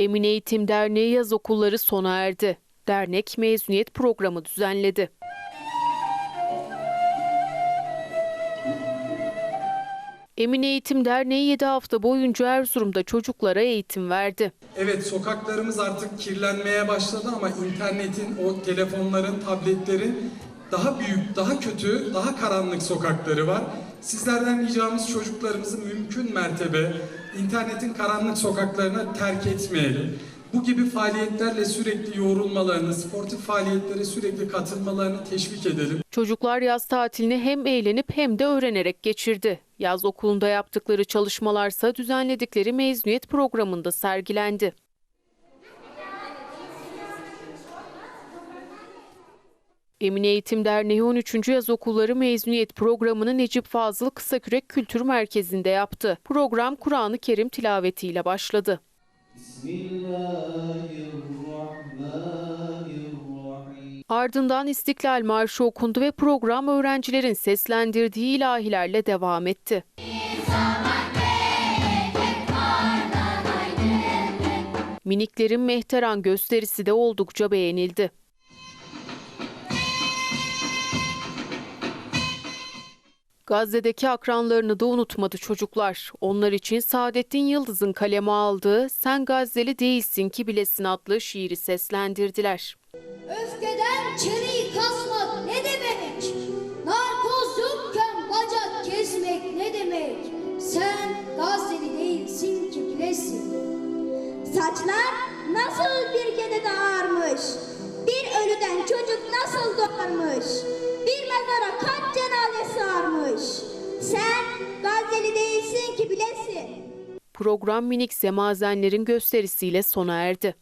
Emin Eğitim Derneği yaz okulları sona erdi. Dernek mezuniyet programı düzenledi. Emin Eğitim Derneği 7 hafta boyunca Erzurum'da çocuklara eğitim verdi. Evet sokaklarımız artık kirlenmeye başladı ama internetin, o telefonların, tabletlerin daha büyük, daha kötü, daha karanlık sokakları var. Sizlerden ricamız çocuklarımızı mümkün mertebe internetin karanlık sokaklarına terk etmeyelim. Bu gibi faaliyetlerle sürekli yoğrulmalarını, sportif faaliyetlere sürekli katılmalarını teşvik edelim. Çocuklar yaz tatilini hem eğlenip hem de öğrenerek geçirdi. Yaz okulunda yaptıkları çalışmalarsa düzenledikleri mezuniyet programında sergilendi. Emin Eğitim Derneği 13. Yaz Okulları mezuniyet programını Necip Fazıl Kısakürek Kültür Merkezi'nde yaptı. Program Kur'an-ı Kerim tilavetiyle başladı. Ardından İstiklal Marşı okundu ve program öğrencilerin seslendirdiği ilahilerle devam etti. Miniklerin mehteran gösterisi de oldukça beğenildi. Gazze'deki akranlarını da unutmadı çocuklar. Onlar için Saadettin Yıldız'ın kaleme aldığı Sen Gazze'li değilsin ki bilesin adlı şiiri seslendirdiler. Öfkeden çeneyi kasmak ne demek? Narkoz yokken bacak kesmek ne demek? Sen Gazze'li değilsin ki bilesin. Saçlar nasıl bir kere ağarmış? Bir ölüden çocuk nasıl doğarmış? Bilesin. Program minik semazenlerin gösterisiyle sona erdi.